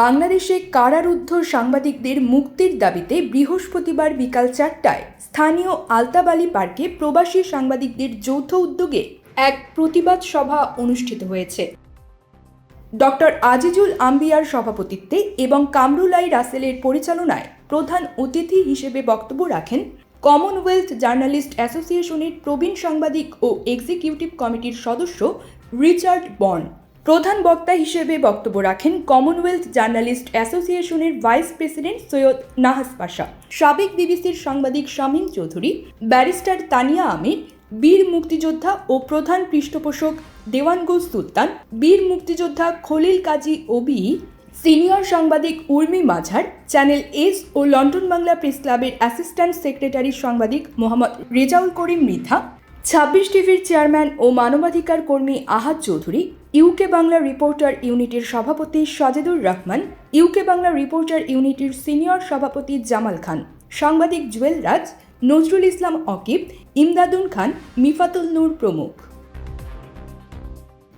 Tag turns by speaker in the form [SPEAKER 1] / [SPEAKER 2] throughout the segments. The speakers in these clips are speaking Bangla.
[SPEAKER 1] বাংলাদেশে কারারুদ্ধ সাংবাদিকদের মুক্তির দাবিতে বৃহস্পতিবার বিকাল চারটায় স্থানীয় আলতাবালি পার্কে প্রবাসী সাংবাদিকদের যৌথ উদ্যোগে এক প্রতিবাদ সভা অনুষ্ঠিত হয়েছে। ডক্টর আজিজুল আম্বিয়ার সভাপতিত্বে এবং কামরুলাই রাসেলের পরিচালনায় প্রধান অতিথি হিসেবে বক্তব্য রাখেন কমনওয়েলথ জার্নালিস্ট অ্যাসোসিয়েশনের প্রবীণ সাংবাদিক ও এক্সিকিউটিভ কমিটির সদস্য রিচার্ড বর্ন। প্রধান বক্তা হিসেবে বক্তব্য রাখেন কমনওয়েলথ জার্নালিস্ট অ্যাসোসিয়েশনের ভাইস প্রেসিডেন্ট সৈয়দ নাহাস পাশা। সাবেক বিবিসির সাংবাদিক শামীম চৌধুরী, ব্যারিস্টার তানিয়া আমির, বীর মুক্তিযোদ্ধা ও প্রধান পৃষ্ঠপোষক দেওয়ানগঞ্জ সুলতান, বীর মুক্তিযোদ্ধা খলিল কাজী ওবি সিনিয়র সাংবাদিক উর্মি মাঝার, চ্যানেল এস ও লন্ডন বাংলা প্রেস ক্লাবের অ্যাসিস্ট্যান্ট সেক্রেটারি সাংবাদিক মোহাম্মদ রেজাউল করিম মৃধা ছাব্বিশ টিভির চেয়ারম্যান ও মানবাধিকার কর্মী আহাদ চৌধুরী, ইউকে বাংলা রিপোর্টার ইউনিটের সভাপতি সাজেদুর রহমান, ইউকে বাংলা রিপোর্টার ইউনিটের সিনিয়র সভাপতি জামাল খান, সাংবাদিক জুয়েল রাজ, নজরুল ইসলাম অকিব, ইমদাদুন খান, মিফাতুল নূর প্রমুখ।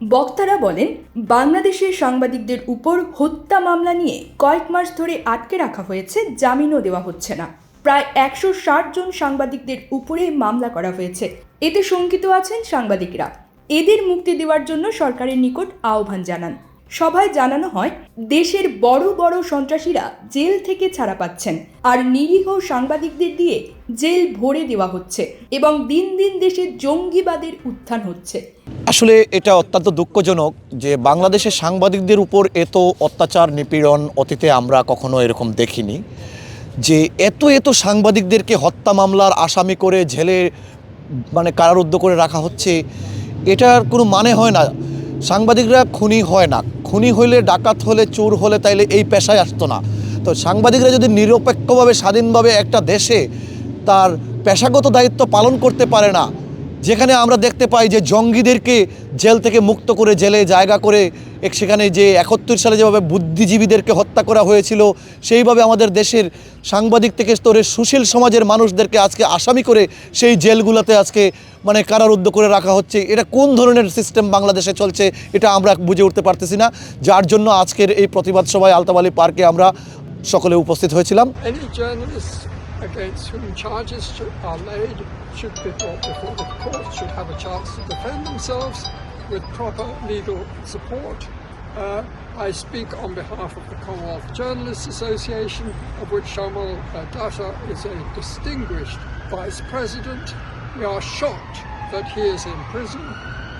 [SPEAKER 1] বক্তারা বলেন বাংলাদেশের সাংবাদিকদের উপর হত্যা মামলা নিয়ে কয়েক মাস ধরে আটকে রাখা হয়েছে, জামিনও দেওয়া হচ্ছে না। প্রায় একশো ষাট জন সাংবাদিকদের উপরে মামলা করা হয়েছে। এতে শঙ্কিত আছেন সাংবাদিকরা। এদের মুক্তি দেওয়ার জন্য সরকারের নিকট আহ্বান জানান। সভায় জানানো হয়, দেশের বড় বড় সন্ত্রাসীরা জেল থেকে ছাড়া পাচ্ছেন আর নিরীহ সাংবাদিকদের দিয়ে জেল ভরে দেওয়া হচ্ছে এবং দিন দিন দেশে জঙ্গিবাদের উত্থান হচ্ছে।
[SPEAKER 2] আসলে এটা অত্যন্ত দুঃখজনক যে বাংলাদেশের সাংবাদিকদের উপর এত অত্যাচার, নিপীড়ন অতীতে আমরা কখনো এরকম দেখিনি। যে এত এত সাংবাদিকদেরকে হত্যা মামলার আসামি করে ঝেলে মানে কারারুদ্ধ করে রাখা হচ্ছে, এটার কোনো মানে হয় না। সাংবাদিকরা খুনি হয় না। খুনি হলে ডাকাত হলে, চোর হলে তাইলে এই পেশায় আসতো না। তো সাংবাদিকরা যদি নিরপেক্ষভাবে, স্বাধীনভাবে একটা দেশে তার পেশাগত দায়িত্ব পালন করতে পারে না যেখানে আমরা দেখতে পাই যে জঙ্গিদেরকে জেল থেকে মুক্ত করে জেলে জায়গা করে সেখানে যে একাত্তর সালে যেভাবে বুদ্ধিজীবীদেরকে হত্যা করা হয়েছিল, সেইভাবে আমাদের দেশের সাংবাদিক থেকে স্তরের সুশীল সমাজের মানুষদেরকে আজকে আসামি করে সেই জেলগুলোতে আজকে মানে কারারুদ্ধ করে রাখা হচ্ছে। এটা কোন ধরনের সিস্টেম বাংলাদেশে চলছে, এটা আমরা বুঝে উঠতে পারতেছি না। যার জন্য আজকের এই প্রতিবাদ সভায় আলতাবালি পার্কে আমরা সকলে উপস্থিত হয়েছিলাম।
[SPEAKER 3] Against whom charges are laid should be brought before the court, should have a chance to defend themselves with proper legal support. Uh, I speak on behalf of the Commonwealth Journalists Association, of which Shamal Data is a distinguished vice president. We are shocked that he is in prison,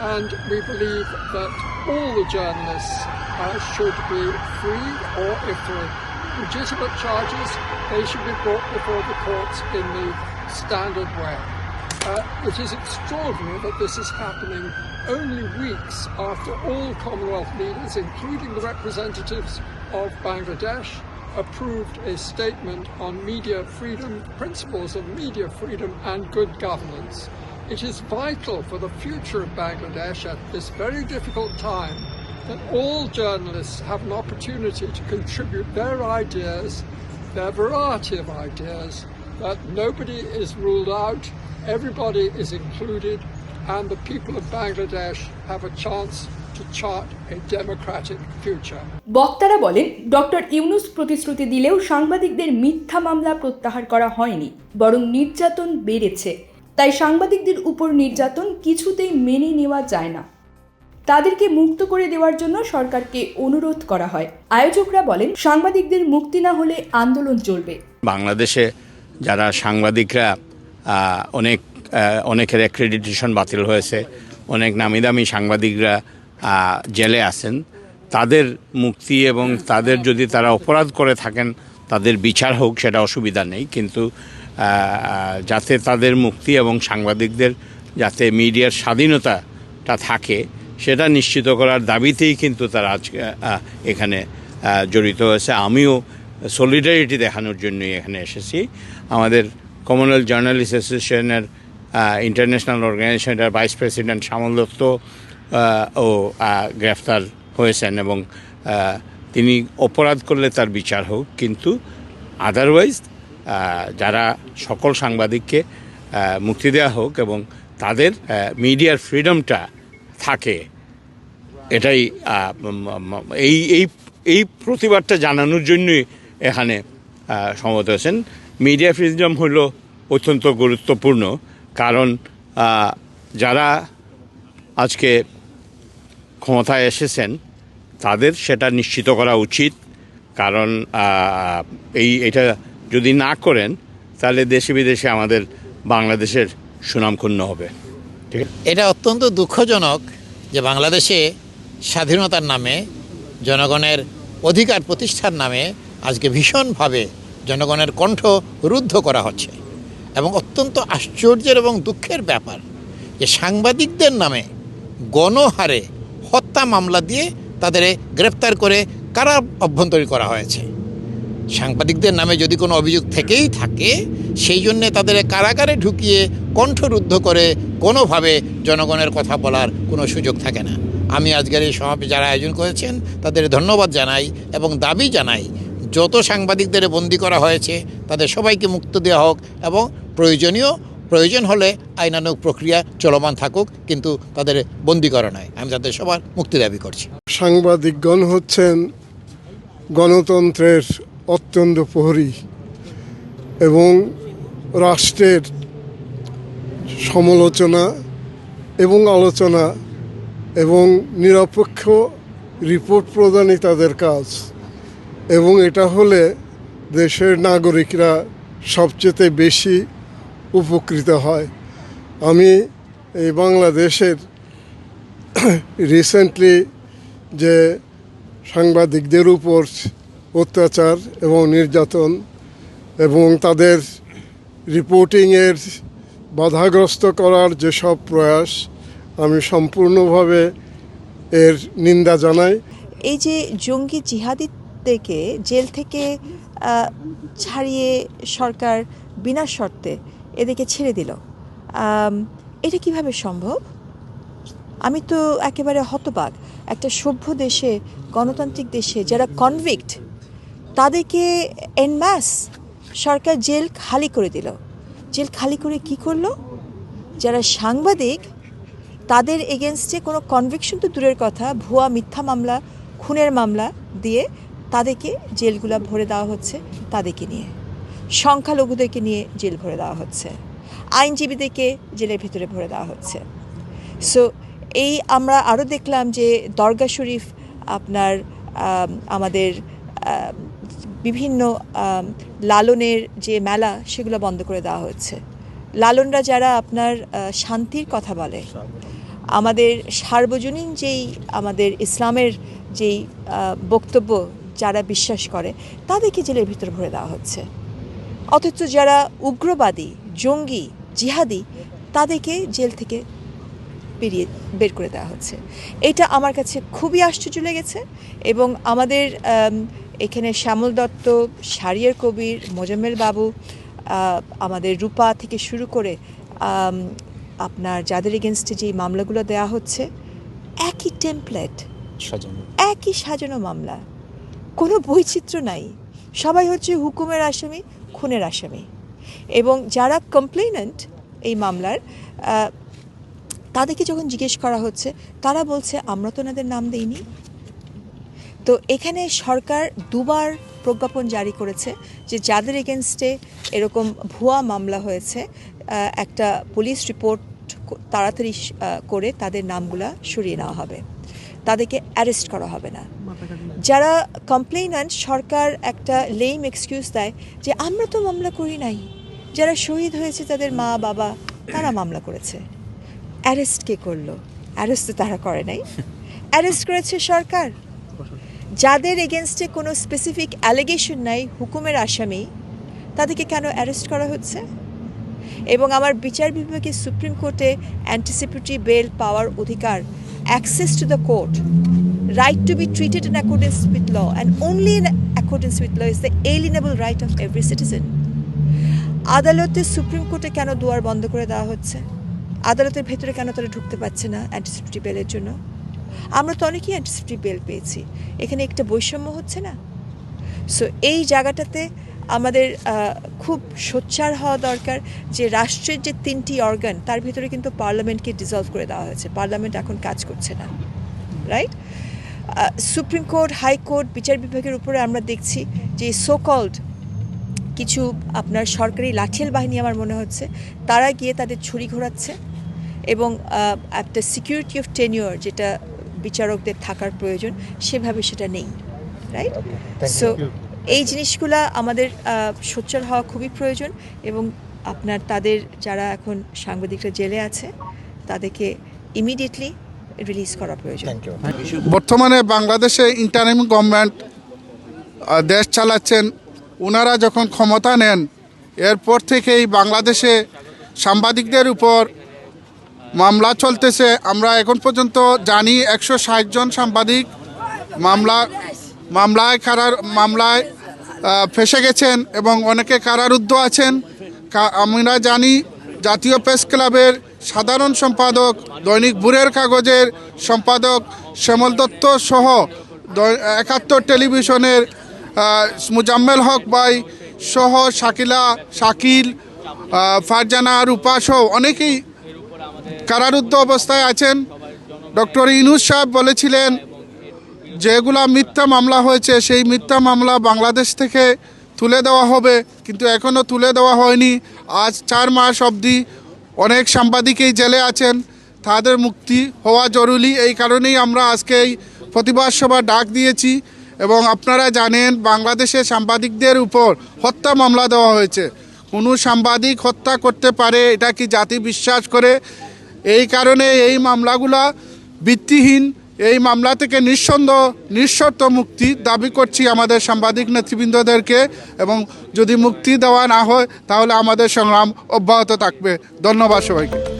[SPEAKER 3] and we believe that all the journalists uh, should be free, or if there legitimate charges, they should be brought before the courts in the standard way. Uh, it is extraordinary that this is happening only weeks after all Commonwealth leaders, including the representatives of Bangladesh, approved a statement on media freedom, principles of media freedom and good governance. It is vital for the future of Bangladesh at this very difficult time that all journalists have an opportunity to contribute their ideas, their variety of ideas, that nobody is ruled out, everybody is included, and the people of Bangladesh have a chance to chart a democratic future.
[SPEAKER 1] বক্তারা বলেন ডক্টর ইউনুস প্রতিশ্রুতি দিলেও সাংবাদিকদের মিথ্যা মামলা প্রত্যাহার করা হয়নি বরং নির্যাতন বেড়েছে তাই সাংবাদিকদের উপর নির্যাতন কিছুতেই মেনে নেওয়া যায় না তাদেরকে মুক্ত করে দেওয়ার জন্য সরকারকে অনুরোধ করা হয়। আয়োজকরা বলেন, সাংবাদিকদের মুক্তি না হলে আন্দোলন চলবে।
[SPEAKER 4] বাংলাদেশে যারা সাংবাদিকরা অনেক অনেকের অ্যাক্রেডিটেশন বাতিল হয়েছে, অনেক নামি দামি সাংবাদিকরা জেলে আছেন, তাদের মুক্তি এবং তাদের যদি তারা অপরাধ করে থাকেন, তাদের বিচার হোক, সেটা অসুবিধা নেই। কিন্তু যাতে তাদের মুক্তি এবং সাংবাদিকদের, যাতে মিডিয়ার স্বাধীনতাটা থাকে সেটা নিশ্চিত করার দাবিতেই কিন্তু তারা আজকে এখানে জড়িত হয়েছে। আমিও সলিডারিটি দেখানোর জন্যই এখানে এসেছি। আমাদের কমনওয়েলথ জার্নালিস্ট অ্যাসোসিয়েশনের ইন্টারন্যাশনাল অর্গানাইজেশনের ভাইস প্রেসিডেন্ট শ্যামল দত্ত ও গ্রেফতার হয়েছেন এবং তিনি অপরাধ করলে তার বিচার হোক। কিন্তু আদারওয়াইজ যারা সকল সাংবাদিককে মুক্তি দেওয়া হোক এবং তাদের মিডিয়ার ফ্রিডমটা থাকে। এটাই এই এই এই প্রতিবাদটা জানানোর জন্যই এখানে আহ, সমবেত হয়েছেন। মিডিয়া ফ্রিডম হলো অত্যন্ত গুরুত্বপূর্ণ কারণ যারা আজকে ক্ষমতায় এসেছেন তাদের সেটা নিশ্চিত করা উচিত। কারণ এই এটা যদি না করেন তাহলে দেশে বিদেশে আমাদের বাংলাদেশের সুনাম ক্ষুণ্ণ হবে।
[SPEAKER 5] এটা অত্যন্ত দুঃখজনক যে বাংলাদেশে স্বাধীনতার নামে, জনগণের অধিকার প্রতিষ্ঠার নামে আজকে ভীষণভাবে জনগণের কণ্ঠ রুদ্ধ করা হচ্ছে। এবং অত্যন্ত আশ্চর্যের এবং দুঃখের ব্যাপার যে সাংবাদিকদের নামে গণহারে হত্যা মামলা দিয়ে তাদের গ্রেপ্তার করে কারা অভ্যন্তরীণ করা হয়েছে? সাংবাদিকদের নামে যদি কোনো অভিযোগ থেকেই থাকে, সেই জন্যে তাদের কারাগারে ঢুকিয়ে কণ্ঠরুদ্ধ করে কোনোভাবে জনগণের কথা বলার কোনো সুযোগ থাকে না। আমি আজকের এই সমাবেশ যারা আয়োজন করেছেন, তাদের ধন্যবাদ জানাই এবং দাবি জানাই, যত সাংবাদিকদের বন্দি করা হয়েছে, তাদের সবাইকে মুক্ত দেওয়া হোক এবং প্রয়োজনীয়, প্রয়োজন হলে আইনানুগ প্রক্রিয়া চলমান থাকুক, কিন্তু তাদের বন্দি করা নয়। আমি তাদের সবার মুক্তি দাবি করছি।
[SPEAKER 6] সাংবাদিকগণ হচ্ছেন গণতন্ত্রের অত্যন্ত প্রহরী এবং রাষ্ট্রের সমালোচনা এবং আলোচনা এবং নিরপেক্ষ রিপোর্ট প্রদানই তাদের কাজ। এবং এটা হলে দেশের নাগরিকরা সবচেয়ে বেশি উপকৃত হয়। আমি এই বাংলাদেশের রিসেন্টলি যে সাংবাদিকদের উপর অত্যাচার এবং নির্যাতন এবং তাদের রিপোর্টিংয়ের বাধাগ্রস্ত করার যেসব প্রয়াস, আমি সম্পূর্ণভাবে এর নিন্দা জানাই।
[SPEAKER 7] এই যে জঙ্গি জিহাদিদেরকে জেল থেকে ছাড়িয়ে সরকার বিনা শর্তে এদেরকে ছেড়ে দিল এটা কীভাবে সম্ভব? আমি তো একেবারে হতবাক। একটা সভ্য দেশে, গণতান্ত্রিক দেশে যারা কনভিক্ট তাদেরকে এনম্যাস সরকার জেল খালি করে দিল। জেল খালি করে কি করল? যারা সাংবাদিক তাদের এগেনস্টে কোনো কনভিকশন তো দূরের কথা ভুয়া মিথ্যা মামলা খুনের মামলা দিয়ে তাদেরকে জেলগুলা ভরে দেওয়া হচ্ছে তাদেরকে নিয়ে। সংখ্যালঘুদেরকে নিয়ে জেল ভরে দেওয়া হচ্ছে। আইনজীবীদেরকে জেলের ভিতরে ভরে দেওয়া হচ্ছে। সো এই আমরা আরও দেখলাম যে দরগা শরীফ আপনার আমাদের আম, বিভিন্ন লালনের যে মেলা সেগুলো বন্ধ করে দেওয়া হচ্ছে লালনরা যারা আপনার শান্তির কথা বলে আমাদের সার্বজনীন যেই আমাদের ইসলামের যেই বক্তব্য যারা বিশ্বাস করে তাদেরকে জেলের ভিতর ভরে দেওয়া হচ্ছে। অথচ যারা উগ্রবাদী জঙ্গি জিহাদি তাদেরকে জেল থেকে বেরিয়ে বের করে দেওয়া হচ্ছে। এটা আমার কাছে খুবই আশ্চর্য লেগেছে এবং আমাদের আম, এখানে শ্যামল দত্ত সারিয়ার কবির মোজাম্মেল বাবু আমাদের রূপা থেকে শুরু করে আপনার যাদের এগেনস্টে যে মামলাগুলো দেওয়া হচ্ছে একই টেমপ্লেট একই সাজানো মামলা কোনো বৈচিত্র্য নাই। সবাই হচ্ছে হুকুমের আসামি খুনের আসামি। এবং যারা কমপ্লেনেন্ট এই মামলার তাদেরকে যখন জিজ্ঞেস করা হচ্ছে তারা বলছে আমরা তো ওনাদের নাম দেইনি। তো এখানে সরকার দুবার প্রজ্ঞাপন জারি করেছে যে যাদের এগেনস্টে এরকম ভুয়া মামলা হয়েছে একটা পুলিশ রিপোর্ট তাড়াতাড়ি করে তাদের নামগুলা সরিয়ে নেওয়া হবে। তাদেরকে অ্যারেস্ট করা হবে না। যারা কমপ্লেইনান্ট সরকার একটা লেম এক্সকিউজ দেয় যে আমরা তো মামলা করি নাই। যারা শহীদ হয়েছে তাদের মা, বাবা, তারা মামলা করেছে। অ্যারেস্ট কে করল? অ্যারেস্ট তো তারা করে নাই। অ্যারেস্ট করেছে সরকার। যাদের এগেনস্টে কোনো স্পেসিফিক অ্যালিগেশন নাই, হুকুমের আসামি, তাদেরকে কেন অ্যারেস্ট করা হচ্ছে? এবং আমার বিচার বিভাগে সুপ্রিম কোর্টে অ্যান্টিসিপেটরি বেল পাওয়ার অধিকার access to the court right to be treated in accordance with law, and only in accordance with law is the alienable right of every citizen. আদালতে সুপ্রিম কোর্টে কেন দুয়ার বন্ধ করে দেওয়া হচ্ছে? আদালতের ভেতরে কেন তারা ঢুকতে পারছে না অ্যান্টিসিপেটরি বেলের জন্য? আমরা তো অনেকেই অ্যান্টিসিপেটরি বেল পেয়েছি। এখানে একটা বৈষম্য হচ্ছে না? সো এই জায়গাটাতে আমাদের খুব সোচ্চার হওয়া দরকার যে রাষ্ট্রের যে তিনটি অর্গান তার ভিতরে কিন্তু পার্লামেন্টকে ডিজলভ করে দেওয়া হয়েছে। পার্লামেন্ট এখন কাজ করছে না রাইট সুপ্রিম কোর্ট হাইকোর্ট বিচার বিভাগের উপরে আমরা দেখছি যে সোকল্ড কিছু আপনার সরকারি লাঠিয়াল বাহিনী আমার মনে হচ্ছে, তারা গিয়ে তাদের ছুরি ঘোরাচ্ছে এবং একটা সিকিউরিটি অফ টেনিওর যেটা বিচারকদের থাকার প্রয়োজন সেভাবে সেটা নেই রাইট সো এই জিনিসগুলা আমাদের সোচ্চার হওয়া খুবই প্রয়োজন এবং আপনার তাদের যারা এখন সাংবাদিকরা জেলে আছে তাদেরকে ইমিডিয়েটলি রিলিজ করা প্রয়োজন।
[SPEAKER 8] বর্তমানে বাংলাদেশে ইন্টারিম গভর্নমেন্ট দেশ চালাচ্ছেন ওনারা যখন ক্ষমতা নেন এরপর থেকেই বাংলাদেশে সাংবাদিকদের উপর মামলা চলতেছে। আমরা এখন পর্যন্ত জানি একশো ষাট জন সাংবাদিক মামলা, মামলায় কারার, মামলায় ফেসে গেছেন এবং অনেকে কারারুদ্ধ আছেন। আমরা জানি জাতীয় প্রেস ক্লাবের সাধারণ সম্পাদক, দৈনিক বুড়ের কাগজের সম্পাদক শ্যামল দত্ত সহ একাত্তর টেলিভিশনের মুজাম্মেল হক ভাই সহ শাকিলা, শাকিল ফারজানা, রূপা সহ অনেকেই কারারুদ্ধ অবস্থায় আছেন ডক্টর ইনুস সাহেব বলেছিলেন, যেগুলা মিথ্যা মামলা হয়েছে, সেই মিথ্যা মামলা বাংলাদেশ থেকে তুলে দেওয়া হবে, কিন্তু এখনও তুলে দেওয়া হয়নি। আজ চার মাস অবধি অনেক সাংবাদিকই জেলে আছেন, তাদের মুক্তি হওয়া জরুরি। এই কারণেই আমরা আজকে এই প্রতিবাদ সভা ডাক দিয়েছি এবং আপনারা জানেন, বাংলাদেশে সাংবাদিকদের উপর হত্যা মামলা দেওয়া হয়েছে। কোনো সাংবাদিক হত্যা করতে পারে, এটা কি জাতি বিশ্বাস করে? এই কারণে এই মামলাগুলা ভিত্তিহীন, এই মামলা থেকে নিঃসন্দেহ, নিঃশর্ত মুক্তি দাবি করছি আমাদের সাংবাদিক নেতৃবৃন্দদেরকে এবং যদি মুক্তি দেওয়া না হয় তাহলে আমাদের সংগ্রাম অব্যাহত থাকবে। ধন্যবাদ সবাইকে।